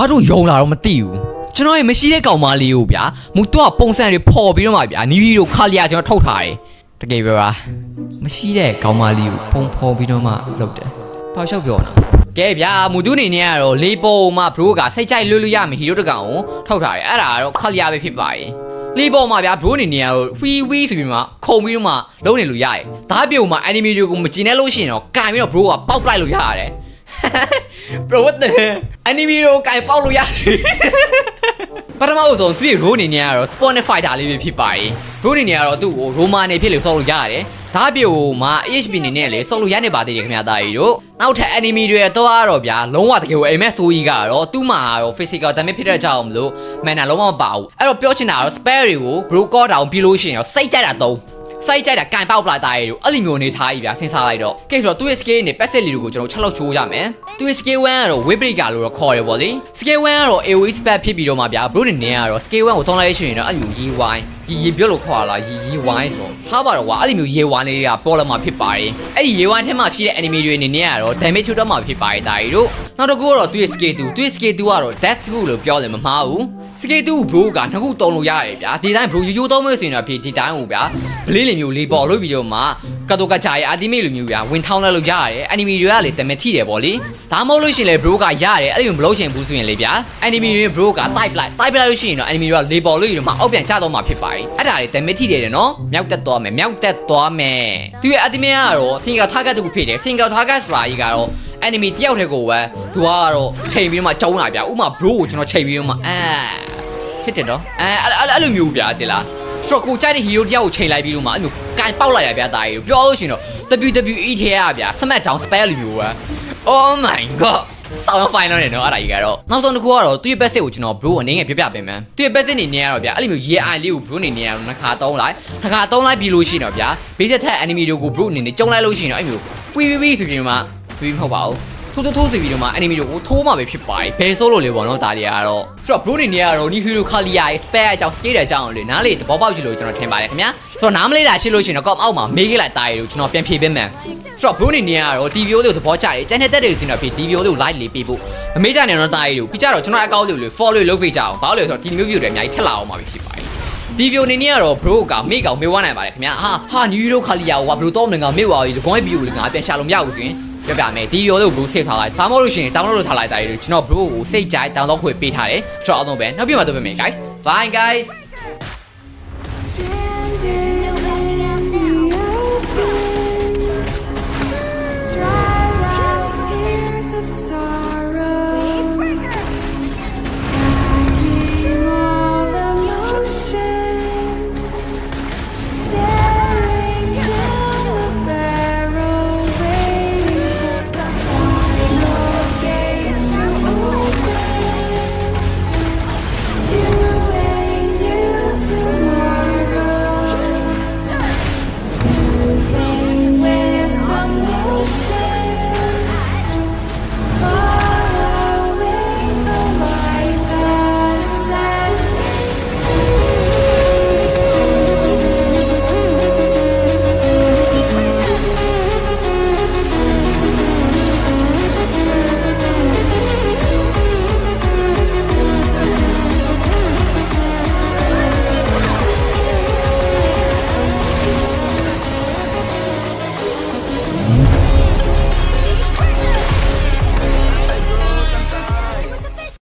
ဒါတို့ယုံလာတော့မသိဘူးကျွန်တော်ရဲ့မရှိတဲ့ကောင်မလေးကိုဗျာမူတော့ပုံစံတွေပေါ်ပြီးတော့မှဗျာနီးဗီတို့ခါလီယာကျွန်တော်ထုတ်ထားတယ်တကယ်ပြောတာမရှိတဲ့ကောင်မလေးကိုပုံဖော်ပြီးတော့မှလုပ်တယ်ပေါ့ရှောက်ပြောတာကဲဗျာမူသူအနေနဲ့ကတော့လေးပေါ်မှာဘရိုးကစိတ်ကြိုက်လွတ်လို့ရမယ်ဟီရိုတကောင်ကိုထုတ်ထားတယ်အဲ့ဒါကတော့ခါလီယာပဲဖြစ်ပါရဲ့လေးပေါ်မှာဗျာဘရိုးအနေနဲ့ကတော့ဝီဝီဆိုပြီးမှခုံပြီးတော့မှလုံးနေလို့ရတယ်ဒါပြုံမှာ enemy တွေကိုမကျင်နဲ့လို့ရှိရင်တော့ကင်ပြီးတော့ဘရိုးကပေါက်ပလိုက်လို့ရတယ် bro what the enemy ကိုကင်ပေါက်လို့ရတယ်ပထမအဆုံးသူ့ရဲ့ role အနေနဲ့ကတော့ Spotify တာလေးပဲဖြစ်ပါတယ်။ role အနေနဲ့ကတော့သူ့ကို Roma နေဖြစ်လို့ဆောက်လို့ရတယ်။ဒါပြိုမှာ HP အနေနဲ့လည်းဆောက်လို့ရနေပါသေးတယ်ခင်ဗျာသားကြီးတို့။နောက်ထပ် enemy တွေတော့တော့ဗျာလုံးဝတကယ်ကိုအိမ်မက်ဆိုကြီးကတော့သူ့မှာတော့ physical damage ဖြစ်တဲ့ကြောင့်မလို့ mana လုံးဝမပါဘူး။အဲ့တော့ပြောချင်တာကတော့ spare တွေကို broker down ပြီးလို့ရှိရင်တော့စိတ်ကြိုက်တာသုံး စိုက်ကြိုက်တာကန်ပေါက်ပလာတာရေတို့အဲ့လိုမျိုးနေထားကြီးဗျာစဉ်းစားလိုက်တော့ကဲဆိုတော့သူ့ရဲ့ scale နဲ့ passive လေးတွေကိုကျွန်တော်6လောက်ချိုးရမယ်သူ့ရဲ့ scale 1ကတော့ wave breaker လို့တော့ခေါ်ရပေါ့လေ scale 1ကတော့ AoE spell ဖြစ်ပြီးတော့မှဗျာ bro နေနေကတော့ scale 1ကိုသုံးလိုက်ရှင်ရင်တော့အဲ့လိုရေးဝိုင်း ဒီရေပြောလို့ခေါ်လာရေးရေးဝိုင်းဆိုထားပါတော့ကွာအဲ့လိုမျိုးရေးဝိုင်းလေးတွေကပေါ်လာမှာဖြစ်ပါတယ်အဲ့ဒီရေးဝိုင်းထဲမှာရှိတဲ့ enemy တွေအနေနဲ့ကတော့ damage ထုတ်တော့မှာဖြစ်ပါတယ်ဒါကြီးတို့နောက်တစ်ခုကတော့သူ့ရဲ့ scale 2သူ့ရဲ့ scale 2ကတော့ death 2လို့ပြောတယ်မမှားဘူးစကေတူဘရိုကနှစ်ခုတုံးလို့ရတယ်ဗျာဒီတိုင်းဘရိုရိုးရိုးသုံးမယ်ဆိုရင်တော့ဖြေဒီတိုင်းဟိုဗျာဘလေးလေးမျိုးလေးပေါ်လို့ပြီးတော့မှ ကတ်တိုကကြာရဲ့အာတီမေလိုမျိုးဗျာဝင်ထောင်းလိုက်လို့ရတယ်အနီမီတွေကလေတမက်ထိတယ်ဗောလေဒါမှမဟုတ်လို့ရှိရင်လေဘရိုကရတယ်အဲ့လိုမလုပ်ချင်ဘူးဆိုရင်လေဗျာအနီမီတွေဘရိုက type လိုက် type လိုက်လို့ရှိရင်တော့အနီမီတွေကလေပေါ်လို့ပြီးတော့မှအောက်ပြန်ကျတော့မှဖြစ်ပါတယ်အဲ့ဒါလေတမက်ထိတယ်နော်မြောက်တက်သွားမယ်မြောက်တက်သွားမယ်သူရဲ့အာတီမေကတော့ single target တခုဖြစ်တယ် single target ဆိုတာကြီးကတော့ enemy တယောက်တည်းကိုပဲသူကတော့ချိန်ပြီးတော့မှကျုံးလာဗျာဥမာ bro ကိုကျွန်တော်ချိန်ပြီးတော့မှအာချစ်တယ်နော်အဲအဲ့အဲ့အဲ့လိုမျိုးဗျာတိလားစတော့ကိုကြိုက်တဲ့ hero တယောက်ကိုချိန်လိုက်ပြီးတော့မှအဲ့လို ကန်ပေါက်လိုက်ရဗျာတာကြီးပြောလို့ရှိရင်တော့ WWE ထဲရဗျာ SmackDown spell လိုမျိုးပဲ Oh my god ဆောင်းဖိုင်တော့နေတော့အဲ့ဒါကြီးကတော့နောက်ဆုံးတစ်ခုကတော့သူ့ရဲ့ basic ကိုကျွန်တော် bro အနေနဲ့ပြပြပေးမယ်သူ့ရဲ့ basic အနေနဲ့ကတော့ဗျာအဲ့လိုမျိုးရေအိုင်လေးကို bro အနေနဲ့ကတော့နှစ်ခါသုံးလိုက်နှစ်ခါသုံးလိုက်ပြီးလို့ရှိရင်တော့ဗျာ basic ထက် enemy တွေကို bro အနေနဲ့ကျုံလိုက်လို့ရှိရင်တော့အဲ့မျိုးဝီဝီဝီဆိုပြီးတော့မှဝီမဟုတ်ပါဘူး ထိုးထိုးထိုးစီပြီးတော့မှ enemy တွေကိုထိုးမှပဲဖြစ်ပါတယ်ဘယ်ဆိုးလို့လဲပေါ့နော်ဒါတွေကတော့ဆိုတော့ bro အနေနဲ့ကတော့ new hero Kalia ရဲ့ spare အကြောင်း skill တဲ့အကြောင်းလေနားလေသဘောပေါက်ကြည့်လို့ကျွန်တော်ထင်ပါတယ်ခင်ဗျာဆိုတော့နားမလေးတာရှိလို့ရှိရင်တော့ comment အောက်မှာမေးခဲ့လိုက်တာရေလို့ကျွန်တော်ပြန်ဖြေပေးမယ်ဆိုတော့ bro အနေနဲ့ကတော့ TV လေးကိုသဘောကျတယ်ကျန်တဲ့တက်တွေဆိုရင်တော့ဖြေ TV လေးကို like လေးပေးဖို့အမေးကြနေတော့တာရေလို့ပြီးကြတော့ကျွန်တော်အကောင့်လေးကို follow လုပ်ပေးကြအောင်ဘာလို့လဲဆိုတော့ဒီမျိုး video တွေအများကြီးထက်လာအောင်မှာဖြစ်ပါတယ်ဒီဗီဒီယိုနေနဲ့ကတော့ bro ကမေကောင်မေးဝနိုင်ပါတယ်ခင်ဗျာဟာဟာ new hero Kalia ကိုကဘယ်လိုတော့မလဲငါမေ့ပါဘူးဒီကောင်းရဲ့ video လေးငါပြန်ရှာလို့မရဘူးဆိုရင် ပြပြမယ်ဒီဗီဒီယိုလေးကို bro စိတ်ထားလိုက်ဒါမှမဟုတ်လို့ရှိရင် download လုပ်ထားလိုက်တာရေကျွန်တော် bro ကိုစိတ်ကြိုက် download ခွင့်ပေးထားတယ်ကျွန်တော်အောင်တော့ပဲနောက်ပြမှာတော့ပြမယ် guys bye guys